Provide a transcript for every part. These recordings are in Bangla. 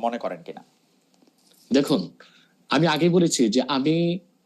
মনে করেন কিনা? দেখুন আমি আগে বলেছি যে আমি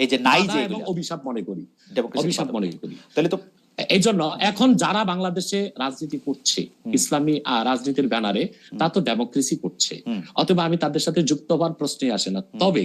এই যে নাই যে অভিশাপ মনে করি। অভিশাপ মনে করি। তাহলে তো এই জন্য এখন যারা বাংলাদেশে রাজনীতি করছে ইসলামী আহ, রাজনীতির ব্যানারে তা তো ডেমোক্রেসি করছে। অথবা আমি তাদের সাথে যুক্ত হওয়ার প্রশ্নই আসে না। তবে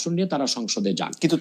আসন নিয়ে তারা সংসদে যান। কিন্তু